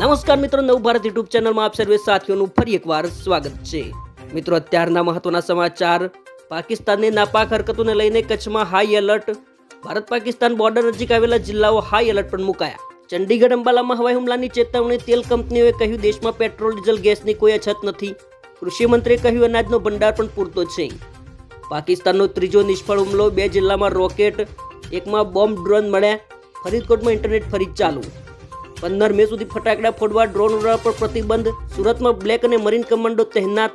નમસ્કાર મિત્રો, નવ ભારત યુટ્યુબ ચેનલમાં આપ સર્વે સાથીઓનું ફરી એકવાર સ્વાગત છે. મિત્રો, અત્યારના મહત્વના સમાચાર. પાકિસ્તાનની નાપાક હરકતોને લઈને કચ્છમાં high alert Bharat Pakistan border નજીક આવેલા જિલ્લાઓ હાઈ એલર્ટ પર મુકાયા. ચંડીગઢ, અંબાલામાં હવાઈ હુમલાની ચેતવણી, તેલ કંપનીઓએ કહ્યું, દેશમાં પેટ્રોલ, ડીઝલ, ગેસની કોઈ અછત નથી. કૃષિમંત્રીએ કહ્યું, અનાજનો ભંડાર પણ પૂરતો છે. પાકિસ્તાનનો ત્રીજો નિષ્ફળ હુમલો, બે જિલ્લામાં રોકેટ એકમાં બોમ્બ ડ્રોન મળ્યા. ફરીદકોટમાં ઇન્ટરનેટ ફરી ચાલુ. પંદર મે સુધી ફટાકડા ફોડવા ડ્રોન ઉડાવવા પર પ્રતિબંધ, સુરતમાં બ્લેક અને મરીન કમાન્ડો તહેનાત.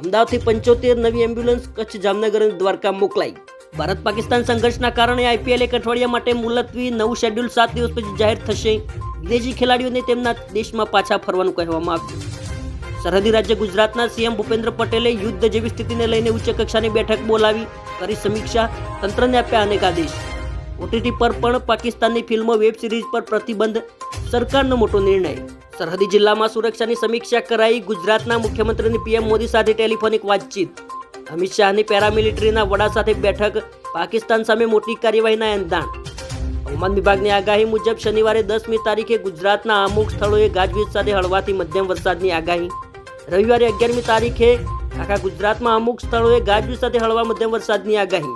અમદાવાદથી પંચોતેર નવી એમ્બ્યુલન્સ કચ્છ જામનગર અને દ્વારકા મોકલાઈ. ભારત પાકિસ્તાન સંઘર્ષના કારણે આઈપીએલ એક અઠવાડિયા માટે મુલતવી નવું શેડ્યુલ સાત દિવસ પછી જાહેર થશે. વિદેશી ખેલાડીઓને તેમના દેશમાં પાછા ફરવાનું કહેવામાં આવ્યું. સરહદી રાજ્ય ગુજરાતના સીએમ ભૂપેન્દ્ર પટેલે યુદ્ધ જેવી સ્થિતિને લઈને ઉચ્ચ કક્ષાની બેઠક બોલાવી. કરી સમીક્ષા, તંત્રને આપ્યા અનેક આદેશ. ઓટીટી પર પણ પાકિસ્તાનની ફિલ્મો વેબ સિરીઝ પર પ્રતિબંધ સરકારનો મોટો નિર્ણય. સરહદી જિલ્લામાં સુરક્ષાની સમીક્ષા કરાઈ ગુજરાતના મુખ્યમંત્રીની પીએમ મોદી સાથે ટેલિફોનિક વાતચીત. અમિત શાહની પેરામિલિટરીના વડા સાથે બેઠક, પાકિસ્તાન સામે મોટી કાર્યવાહીના એંધાણ. હવામાન વિભાગની આગાહી મુજબ શનિવારે દસમી તારીખે ગુજરાતના અમુક સ્થળોએ ગાજવીજ સાથે હળવાથી મધ્યમ વરસાદની આગાહી. રવિવારે અગિયારમી તારીખે આખા ગુજરાતમાં અમુક સ્થળોએ ગાજવીજ સાથે હળવા મધ્યમ વરસાદની આગાહી.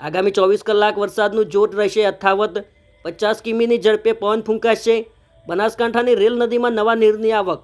આગામી ચોવીસ કલાક વરસાદનું જોર રહેશે યથાવત પચાસ કિમીની ઝડપે પવન ફૂંકાશે. બનાસકાંઠાની રેલ નદીમાં નવા નીરની આવક.